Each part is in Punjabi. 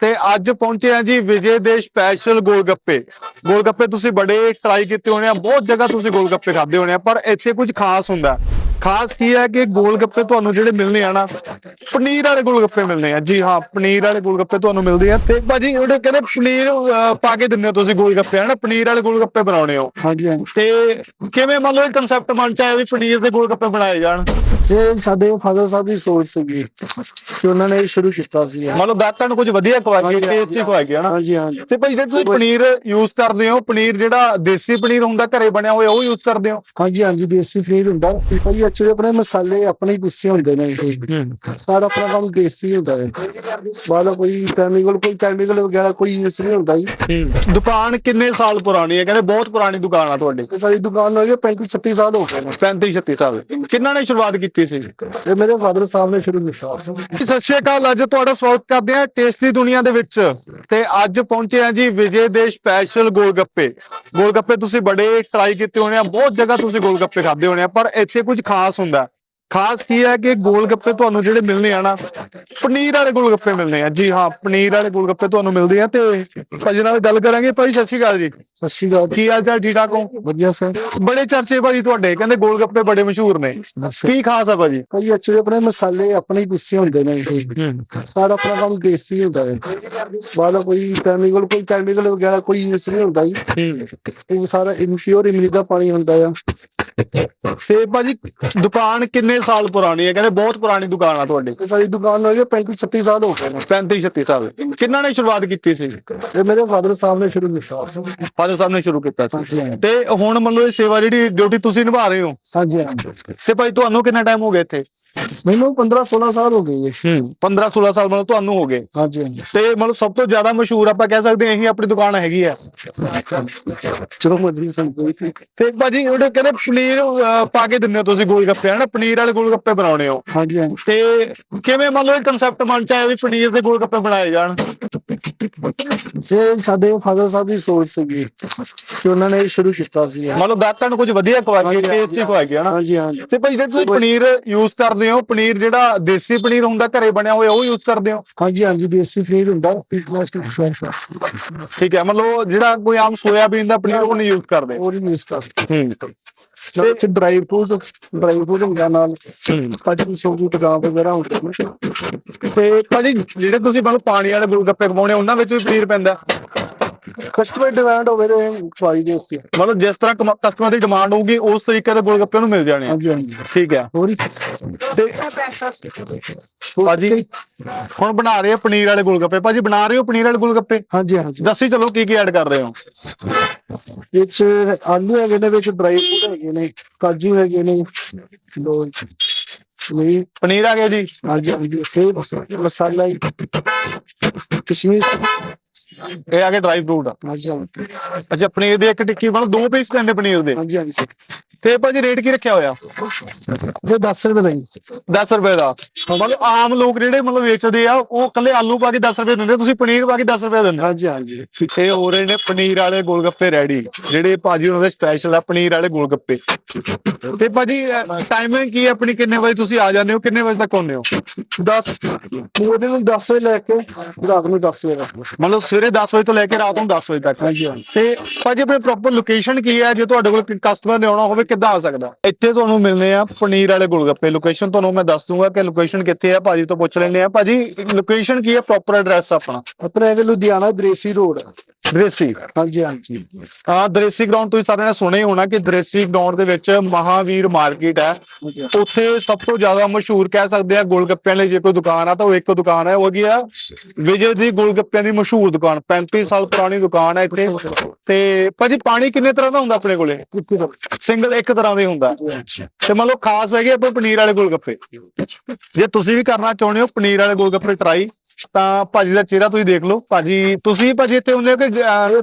ਤੇ ਅੱਜ ਪਹੁੰਚੇ ਆ ਜੀ ਵਿਜੇ ਦੇ ਸਪੈਸ਼ਲ ਗੋਲਗੱਪੇ। ਗੋਲਗੱਪੇ ਤੁਸੀਂ ਬੜੇ ਟਰਾਈ ਕੀਤੇ ਹੋਣੇ ਆ ਬਹੁਤ ਜਗ੍ਹਾ ਤੁਸੀਂ ਗੋਲਗੱਪੇ ਖਾਦੇ ਹੋਣੇ ਆ ਪਰ ਇੱਥੇ ਕੁਝ ਖਾਸ ਹੁੰਦਾ। ਖਾਸ ਕੀ ਹੈ ਕਿ ਗੋਲਗੱਪੇ ਤੁਹਾਨੂੰ ਜਿਹੜੇ ਮਿਲਨੇ ਆ ਨਾ ਪਨੀਰ ਵਾਲੇ ਗੋਲਗੱਪੇ ਮਿਲਨੇ ਆ। ਜੀ ਹਾਂ ਪਨੀਰ ਵਾਲੇ ਗੋਲਗੱਪੇ ਤੁਹਾਨੂੰ ਮਿਲਦੇ ਆ। ਤੇ ਭਾਜੀ ਉਹਦੇ ਕਹਿੰਦੇ ਪਨੀਰ ਪਾ ਕੇ ਦਿੰਦੇ ਹੋ ਤੁਸੀਂ ਗੋਲਗੱਪੇ ਹਨਾ ਪਨੀਰ ਵਾਲੇ ਗੋਲਗੱਪੇ ਬਣਾਉਣੇ ਹੋ। ਹਾਂਜੀ ਤੇ ਕਿਵੇਂ ਮੰਨ ਲਓ ਇਹ ਕਨਸੈਪਟ ਮਨ ਚ ਆਇਆ ਵੀ ਪਨੀਰ ਦੇ ਗੋਲਗੱਪੇ ਬਣਾਏ ਜਾਣ? ਇਹ ਸਾਡੇ ਫਾਦਰ ਸਾਹਿਬ ਦੀ ਸੋਚ ਸੀਗੀ ਕਿ ਉਹਨਾਂ ਨੇ ਇਹ ਸ਼ੁਰੂ ਕੀਤਾ ਸੀ। ਮੰਨ ਲਓ ਦਾਤਾਂ ਨੂੰ ਕੁਝ ਵਧੀਆ ਖਵਾ ਕੇ ਟੇਸਟੀ ਖਵਾ ਕੇ ਹਨਾ ਹਾਂਜੀ ਹਾਂਜੀ। ਤੇ ਭਾਈ ਜਿਹੜਾ ਤੁਸੀਂ ਪਨੀਰ ਯੂਜ਼ ਕਰਦੇ ਹੋ ਪਨੀਰ ਜਿਹੜਾ ਦੇਸੀ ਪਨੀਰ ਹੁੰਦਾ ਘਰੇ ਬਣਿਆ ਹੋਇਆ ਉਹ ਯੂਜ਼ ਕਰਦੇ ਹੋ? ਹਾਂਜੀ ਹਾਂਜੀ ਦੇਸੀ ਫੀਡ ਹੁੰਦਾ। ਭਾਈ ਐਕਚੁਅਲੀ ਆਪਣੇ ਮਸਾਲੇ ਆਪਣੇ ਹੀ ਪਿੱਛੇ ਹੁੰਦੇ ਨੇ ਸਾਰਾ ਆਪਣਾ ਕੰਮ ਦੇਸੀ ਹੁੰਦਾ ਹੈ। ਬਾਹਰ ਕੋਈ ਕੈਮੀਕਲ ਕੋਈ ਕੈਮੀਕਲ ਵਗੈਰਾ ਕੋਈ ਯੂਜ਼ ਨਹੀਂ ਹੁੰਦਾ ਜੀ। ਦੁਕਾਨ ਕਿੰਨੇ ਸਾਲ ਪੁਰਾਣੀ ਹੈ? ਕਹਿੰਦੇ ਬਹੁਤ ਪੁਰਾਣੀ ਦੁਕਾਨ ਆ ਤੁਹਾਡੀ। ਸਾਡੀ ਦੁਕਾਨ ਹੋ ਗਈ 35 36 ਸਾਲ ਹੋ ਗਏ ਨੇ। 35 36 ਸਾਲ। ਕਿੰਨਾਂ ਨੇ ਸ਼ੁਰੂਆਤ ਕੀਤੀ? ਸੀ। ਇਹ ਮੇਰੇ ਫਾਦਰ ਸਾਹਿਬ ਨੇ ਸ਼ੁਰੂ ਕੀਤਾ। ਸੀ ਸਤਿ ਸ਼੍ਰੀ ਅਕਾਲ। ਅੱਜ ਤੁਹਾਡਾ ਸਵਾਗਤ ਕਰਦੇ ਹਾਂ ਟੇਸਟੀ ਦੁਨੀਆ ਦੇ ਵਿੱਚ। ਤੇ ਅੱਜ ਪਹੁੰਚੇ ਆ ਜੀ ਵਿਜੇ ਦੇ ਸਪੈਸ਼ਲ ਗੋਲਗੱਪੇ। ਗੋਲਗੱਪੇ ਤੁਸੀਂ ਬੜੇ ਟਰਾਈ ਕੀਤੇ ਹੋਣੇ ਆ। ਬਹੁਤ ਜਗ੍ਹਾ ਤੁਸੀਂ ਗੋਲਗੱਪੇ ਖਾਦੇ ਹੋਣੇ ਆ ਪਰ ਇੱਥੇ ਕੁਝ ਖਾਸ ਹੁੰਦਾ। ਖਾਸ ਕੀ ਹੈ ਕਿ ਗੋਲਗੱਪੇ ਤੁਹਾਨੂੰ ਜਿਹੜੇ ਮਿਲਨੇ ਆ ਨਾ ਪਨੀਰ ਵਾਲੇ ਗੋਲਗੱਪੇ ਮਿਲਨੇ ਆ। ਜੀ ਹਾਂ ਪਨੀਰ ਵਾਲੇ ਗੋਲਗੱਪੇ ਤੁਹਾਨੂੰ ਮਿਲਦੇ ਆ ਤੇ ਭਾਜੀ ਨਾਲ ਗੱਲ ਕਰਾਂਗੇ। ਭਾਈ ਸਤਿ ਸ਼੍ਰੀ ਅਕਾਲ ਜੀ। ਸਤਿ ਸ਼੍ਰੀ ਅਕਾਲ। ਕੀ ਹਾਲ ਚਾਲ ਠੀਕ ਠਾਕ ਹੋ? ਵਧੀਆ ਸਰ। ਬੜੇ ਚਰਚੇ ਭਾਜੀ ਤੁਹਾਡੇ ਕਹਿੰਦੇ ਗੋਲਗੱਪੇ ਬੜੇ ਮਸ਼ਹੂਰ ਨੇ। ਕੀ ਖਾਸ ਆ ਭਾਜੀ? ਭਾਈ ਐਕਚੁਅਲੀ ਆਪਣੇ ਮਸਾਲੇ ਆਪਣੇ ਪਿੱਛੇ ਹੁੰਦੇ ਨੇ। ਸਾਰਾ ਆਪਣਾ ਕੰਮ ਦੇਸੀ ਹੁੰਦਾ ਹੈ। ਬਾਹਰ ਕੋਈ ਕੈਮੀਕਲ ਕੋਈ ਕੈਮੀਕਲ ਵਗੈਰਾ ਕੋਈ ਯੂਜ਼ ਨਹੀਂ ਹੁੰਦਾ ਜੀ। ਇਹ ਸਾਰਾ ਇਨਪਿਓਰ ਇਮਲੀ ਦਾ ਪਾਣੀ ਹੁੰਦਾ ਆ। ਤੇ ਭਾਜੀ ਦੁਕਾਨ ਕਿੰਨੇ ਸਾਲ ਪੁਰਾਣੀ ਹੈ? ਕਹਿੰਦੇ ਬਹੁਤ ਪੁਰਾਣੀ ਦੁਕਾਨ ਆ ਤੁਹਾਡੀ। ਤੇ ਸਾਡੀ ਦੁਕਾਨ ਹੋ ਗਈ 35 36 ਸਾਲ ਹੋ ਗਏ ਨੇ। 35 36 ਸਾਲ। ਕਿੰਨਾਂ ਨੇ ਸ਼ੁਰੂਆਤ ਕੀਤੀ ਸੀ? ਇਹ ਮੇਰੇ ਫਾਦਰ ਸਾਹਿਬ ਨੇ ਸ਼ੁਰੂ ਕੀਤਾ। ਫਾਦਰ ਸਾਹਿਬ ਨੇ ਸ਼ੁਰੂ ਕੀਤਾ ਸੀ। ਤੇ ਹੁਣ ਮੰਨ ਲਓ ਇਹ ਸੇਵਾ ਜਿਹੜੀ ਡਿਊਟੀ ਤੁਸੀਂ ਨਿਭਾ ਰਹੇ ਹੋ। ਹਾਂਜੀ ਹਾਂਜੀ। ਤੇ ਭਾਈ ਤੁਹਾਨੂੰ ਕਿੰਨਾ ਟਾਈਮ ਹੋ ਗਿਆ ਇੱਥੇ? ਮੈਨੂੰ 15 16 ਸਾਲ ਹੋ ਗਏ ਜੀ। ਹੂੰ 15 16 ਸਾਲ ਮਤਲਬ ਤੁਹਾਨੂੰ ਹੋ ਗਏ। ਹਾਂਜੀ ਹਾਂਜੀ। ਤੇ ਮਤਲਬ ਸਭ ਤੋਂ ਜ਼ਿਆਦਾ ਮਸ਼ਹੂਰ ਆਪਾਂ ਕਹਿ ਸਕਦੇ ਹਾਂ ਇਹੀ ਆਪਣੀ ਦੁਕਾਨ ਹੈਗੀ ਆ। ਚਲੋ ਮਦਰੀ ਸੰਤੋਖ ਤੇ ਭਾਜੀ ਉਹਦੇ ਕਹਿੰਦੇ ਪਨੀਰ ਅਹ, ਪਾ ਕੇ ਦਿੰਦੇ ਹੋ ਤੁਸੀਂ ਗੋਲਗੱਪੇ ਹਨਾ? ਪਨੀਰ ਵਾਲੇ ਗੋਲਗੱਪੇ ਬਣਾਉਣੇ ਹੋ। ਹਾਂਜੀ ਹਾਂਜੀ। ਤੇ ਕਿਵੇਂ ਮੰਨ ਲਓ ਇਹ ਕਨਸੈਪਟ ਮਨ ਚ ਆਇਆ ਵੀ ਪਨੀਰ ਦੇ ਗੋਲਗੱਪੇ ਬਣਾਏ ਜਾਣ? ਇਹ ਸਾਡੇ ਫਾਦਰ ਸਾਹਿਬ ਦੀ ਸੋਚ ਸੀਗੀ ਕਿ ਉਹਨਾਂ ਨੇ ਇਹ ਸ਼ੁਰੂ ਕੀਤਾ ਸੀ। ਮੰਨ ਲਓ ਦਾਤਾਂ ਨੂੰ ਕੁਝ ਵਧੀਆ ਖਵਾ ਕੇ ਹਾਂਜੀ, ਟੇਸਟੀ ਖਵਾ ਕੇ ਹਨਾ? ਹਾਂਜੀ ਹਾਂਜੀ। ਤੇ ਭਾਈ ਜਿਹੜਾ ਤੁਸੀਂ ਪਨੀਰ ਯੂਜ਼ ਕਰਦੇ ਹੋ? ਪਨੀਰ ਜਿਹੜਾ ਦੇਸੀ ਪਨੀਰ ਹੁੰਦਾ ਘਰੇ ਬਣਿਆ ਹੋਇਆ ਉਹ ਯੂਜ਼ ਕਰਦੇ ਹੋ? ਹਾਂਜੀ ਹਾਂਜੀ ਦੇਸੀ ਫੀਡ ਹੁੰਦਾ ਪਲਾਸਟਿਕ ਫੈਸ਼ ਠੀਕ ਹੈ ਮਤਲਬ ਜਿਹੜਾ ਕੋਈ ਆਮ ਸੋਇਆਬੀਨ ਦਾ ਪਨੀਰ ਉਹ ਨਹੀਂ ਯੂਜ਼ ਕਰਦੇ? ਉਹ ਨਹੀਂ ਯੂਜ਼ ਕਰ ਹੂੰ। ਤੇ ਚ ਡਰਾਈ ਫਰੂਟ ਡਰਾਈ ਫਰੂਟ ਹੁੰਦਾ ਨਾਲ ਕਾਜੂ ਸੋਗੂ ਬਦਾਮ ਵਗੈਰਾ ਹੁੰਦੇ ਨੇ। ਤੇ ਭਾਜੀ ਜਿਹੜੇ ਤੁਸੀਂ ਮਤਲਬ ਪਾਣੀ ਵਾਲੇ ਗੋਲਗੱਪੇ ਖਵਾਉਣੇ ਉਹਨਾਂ ਵਿੱਚ ਵੀ ਪਨੀਰ ਪੈਂਦਾ? ਕਸਟਮਰ ਡਿਮਾਂਡ ਹੋਵੇ ਤੇ ਖਵਾਈ ਦੇ ਉਸੇ ਮਤਲਬ ਜਿਸ ਤਰ੍ਹਾਂ ਕਸਟਮਰ ਦੀ ਡਿਮਾਂਡ ਹੋਊਗੀ ਉਸ ਤਰੀਕੇ ਦੇ ਗੋਲਗੱਪੇ ਉਹਨੂੰ ਮਿਲ ਜਾਣੇ ਆ। ਹਾਂਜੀ ਹਾਂਜੀ। ਠੀਕ ਹੈ। ਹੋਰ ਤੇ ਭਾਜੀ ਹੁਣ ਬਣਾ ਰਹੇ ਆ ਪਨੀਰ ਵਾਲੇ ਗੋਲਗੱਪੇ। ਭਾਜੀ ਬਣਾ ਰਹੇ ਹੋ ਪਨੀਰ ਵਾਲੇ ਗੋਲਗੱਪੇ? ਹਾਂਜੀ ਹਾਂਜੀ। ਦੱਸੀ ਚਲੋ ਕੀ ਕੀ ਐਡ ਕਰ ਰਹੇ ਹੋ। ਵਿੱਚ ਆਲੂ ਹੈਗੇ ਨੇ ਵਿੱਚ ਡਰਾਈ ਫਰੂਟ ਹੈਗੇ ਨੇ ਕਾਜੂ ਹੈਗੇ ਨੇ ਦੋ ਨਹੀਂ ਪਨੀਰ ਆ ਗਿਆ ਜੀ। ਹਾਂਜੀ ਹਾਂਜੀ ਤੇ ਮਸਾਲਾ ਹੀ ਕਿਸ਼ਮਿਸ਼ ਇਹ ਆ ਗਿਆ ਡਰਾਈ ਫਰੂਟ ਹਾਂਜੀ ਹਾਂਜੀ। ਅੱਛਾ ਪਨੀਰ ਦੇ ਇੱਕ ਟਿੱਕੀ ਮਤਲਬ ਦੋ ਪੀਸ ਪੈਂਦੇ ਪਨੀਰ ਦੇ। ਹਾਂਜੀ ਹਾਂਜੀ। ਤੇ ਭਾਜੀ ਰੇਟ ਕੀ ਰੱਖਿਆ ਹੋਇਆ? ਇਹ 10 ਰੁਪਏ ਦਾ ਜੀ। 10 ਰੁਪਏ ਦਾ। ਮਤਲਬ ਆਮ ਲੋਕ ਜਿਹੜੇ ਮਤਲਬ ਵੇਚਦੇ ਆ ਉਹ ਕੱਲੇ ਆਲੂ ਪਾ ਕੇ 10 ਰੁਪਏ ਦਿੰਦੇ ਤੁਸੀਂ ਪਨੀਰ ਪਾ ਕੇ 10 ਰੁਪਏ ਦਿੰਦੇ। ਹਾਂਜੀ ਹਾਂਜੀ। ਇਹ ਹੋ ਰਹੇ ਨੇ ਪਨੀਰ ਵਾਲੇ ਗੋਲਗੱਪੇ ਰੈਡੀ ਜਿਹੜੇ ਭਾਜੀ ਉਹਨਾਂ ਦੇ ਸਪੈਸ਼ਲ ਆ ਪਨੀਰ ਵਾਲੇ ਗੋਲਗੱਪੇ। ਤੇ ਭਾਜੀ ਟਾਈਮਿੰਗ ਕੀ ਹੈ ਆਪਣੀ? ਕਿੰਨੇ ਵਜੇ ਤੁਸੀਂ ਆ ਜਾਂਦੇ ਹੋ? ਕਿੰਨੇ ਵਜੇ ਤੱਕ ਆਉਂਦੇ ਹੋ? 10 ਪੂਰੇ ਨੂੰ 10 ਵਜੇ ਲੈ ਕੇ ਰਾਤ ਨੂੰ 10 ਵਜੇ ਮਤਲਬ ਸਵੇਰੇ 10 ਵਜੇ ਤੋਂ ਲੈ ਕੇ ਰਾਤ ਨੂੰ 10 ਵਜੇ ਤੱਕ। ਹਾਂਜੀ ਹਾਂਜੀ ਤੇ ਭਾਜੀ ਆਪਣੇ ਪ੍ਰੋਪਰ ਲੋਕੇਸ਼ਨ ਕੀ ਹੈ? ਜੇ ਤੁਹਾਡੇ ਕੋਲ ਕਸਟਮਰ ਨੇ ਆਉਣਾ ਹੋਵੇ ਕਿੱਦਾਂ ਆ ਸਕਦਾ? ਇੱਥੇ ਤੁਹਾਨੂੰ ਮਿਲਨੇ ਆ ਪਨੀਰ ਵਾਲੇ ਗੋਲਗੱਪੇ। ਲੋਕੇਸ਼ਨ ਤੁਹਾਨੂੰ ਮੈਂ ਦੱਸ ਦੂੰਗਾ ਕਿ ਲੋਕੇਸ਼ਨ ਕਿੱਥੇ ਆ ਭਾਜੀ ਤੋਂ ਪੁੱਛ ਲੈਣੇ ਆ। ਭਾਜੀ ਲੋਕੇਸ਼ਨ ਕੀ ਹੈ? ਪ੍ਰੋਪਰ ਐਡਰੈਸ ਆਪਣਾ। ਆਪਣਾ ਹੈਗਾ ਲੁਧਿਆਣਾ ਦ੍ਰੇਸੀ ਰੋਡ ਦ੍ਰੇਸੀ ਹਾਂਜੀ ਹਾਂਜੀ। ਹਾਂ ਦ੍ਰੇਸੀ ਗਰਾਊਂਡ ਤੁਸੀਂ ਸਾਰਿਆਂ ਨੇ ਸੁਣਿਆ ਹੀ ਹੋਣਾ ਕਿ ਦ੍ਰੇਸੀ ਗਰਾਊਂਡ ਦੇ ਵਿੱਚ ਮਹਾਵੀਰ ਮਾਰਕੀਟ ਹੈ। ਉੱਥੇ ਸਭ ਤੋਂ ਜ਼ਿਆਦਾ ਮਸ਼ਹੂਰ ਕਹਿ ਸਕਦੇ ਆ ਗੋਲਗੱਪਿਆਂ ਲਈ ਜੇ ਕੋਈ ਦੁਕਾਨ ਆ ਤਾਂ ਉਹ ਇੱਕ ਦੁਕਾਨ ਹੈ ਉਹ ਹੈਗੀ ਆ ਵਿਜੇ ਦੀ ਗੋਲਗੱਪਿਆਂ ਦੀ ਮਸ਼ਹੂਰ ਦੁਕਾਨ 35 ਸਾਲ ਪੁਰਾਣੀ ਦੁਕਾਨ ਹੈ ਇੱਥੇ। ਤੇ ਭਾਜੀ ਪਾਣੀ ਕਿੰਨੇ ਤਰ੍ਹਾਂ ਦਾ ਹੁੰਦਾ ਆਪਣੇ ਕੋਲੇ? ਸਿੰਗਲ ਇੱਕ ਤਰ੍ਹਾਂ ਦਾ ਹੀ ਹੁੰਦਾ। ਤੇ ਮੰਨ ਲਓ ਖਾਸ ਹੈਗੇ ਆਪਣੇ ਪਨੀਰ ਵਾਲੇ ਗੋਲਗੱਪੇ। ਜੇ ਤੁਸੀਂ ਵੀ ਕਰਨਾ ਚਾਹੁੰਦੇ ਹੋ ਪਨੀਰ ਵਾਲੇ ਗੋਲਗੱਪੇ ਟਰਾਈ ਤਾਂ ਭਾਜੀ ਦਾ ਚਿਹਰਾ ਤੁਸੀਂ ਦੇਖ ਲਓ। ਭਾਜੀ ਤੁਸੀਂ ਭਾਜੀ ਇੱਥੇ ਹੁੰਦੇ ਹੋ ਕਿ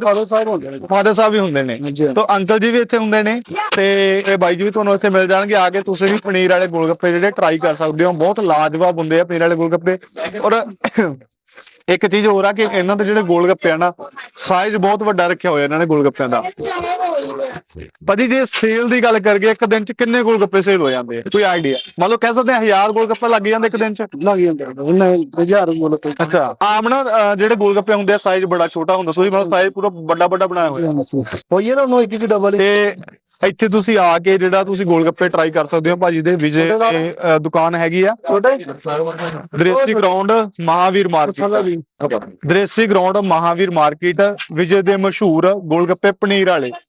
ਫਾਦਰ ਸਾਹਿਬ ਹੁੰਦੇ ਨੇ। ਫਾਦਰ ਸਾਹਿਬ ਵੀ ਹੁੰਦੇ ਨੇ। ਤੋ ਅੰਕਲ ਜੀ ਵੀ ਇੱਥੇ ਹੁੰਦੇ ਨੇ ਤੇ ਇਹ ਬਾਈ ਜੀ ਵੀ ਤੁਹਾਨੂੰ ਇੱਥੇ ਮਿਲ ਜਾਣਗੇ। ਆ ਕੇ ਤੁਸੀਂ ਵੀ ਪਨੀਰ ਵਾਲੇ ਗੋਲਗੱਪੇ ਜਿਹੜੇ ਟਰਾਈ ਕਰ ਸਕਦੇ ਹੋ। ਬਹੁਤ ਲਾਜਵਾਬ ਹੁੰਦੇ ਆ ਪਨੀਰ ਵਾਲੇ ਗੋਲਗੱਪੇ। ਔਰ ਇੱਕ ਚੀਜ਼ ਹੋਰ ਆ ਕਿ ਇਹਨਾਂ ਦੇ ਜਿਹੜੇ ਗੋਲਗੱਪੇ ਆ ਨਾ ਸਾਈਜ਼ ਬਹੁਤ ਵੱਡਾ ਰੱਖਿਆ ਹੋਇਆ ਇਹਨਾਂ ਨੇ ਗੋਲਗੱਪਿਆਂ ਦਾ। ਭਾਜੀ ਜੇ ਸੇਲ ਦੀ ਗੱਲ ਕਰਗੇ ਇੱਕ ਦਿਨ ਚ ਕਿੰਨੇ ਗੋਲ ਗੱਪੇ ਸੇਲ ਹੋ ਜਾਂਦੇ ਆ? ਕੋਈ ਆਈਡੀਆ ਮੰਨ ਲਓ ਕਹਿ ਸਕਦੇ ਆ 1000 ਗੋਲ ਗੱਪੇ ਲੱਗ ਜਾਂਦੇ ਇੱਕ ਦਿਨ ਚ। ਲੱਗ ਜਾਂਦਾ ਉਹਨਾਂ ਹਜ਼ਾਰ ਮੁੱਲ ਤੇ ਅੱਛਾ ਆਮ ਨਾ ਜਿਹੜੇ ਗੋਲ ਗੱਪੇ ਹੁੰਦੇ ਆ ਸਾਈਜ਼ ਬੜਾ ਛੋਟਾ ਹੁੰਦਾ ਤੁਸੀਂ ਮਤਲਬ ਸਾਈਜ਼ ਪੂਰਾ ਵੱਡਾ ਵੱਡਾ ਬਣਾਇਆ ਹੋਇਆ। ਹੋਈਏ ਤਾਂ ਉਹਨੂੰ ਇੱਕ ਇੱਕ ਡਬਲ। ਤੇ ਇੱਥੇ ਤੁਸੀਂ ਆ ਕੇ ਜਿਹੜਾ ਤੁਸੀਂ ਗੋਲ ਗੱਪੇ ਟਰਾਈ ਕਰ ਸਕਦੇ ਹੋ ਭਾਜੀ ਦੇ ਵਿਜੇ ਇਹ, ਦੁਕਾਨ ਹੈਗੀ ਆ। ਛੋਟਾ? Daresi ground Mahavir market Daresi ground Mahavir market Vijay ਦੇ ਮਸ਼ਹੂਰ ਗੋਲ ਗੱਪੇ ਪਨੀਰ ਵਾਲੇ।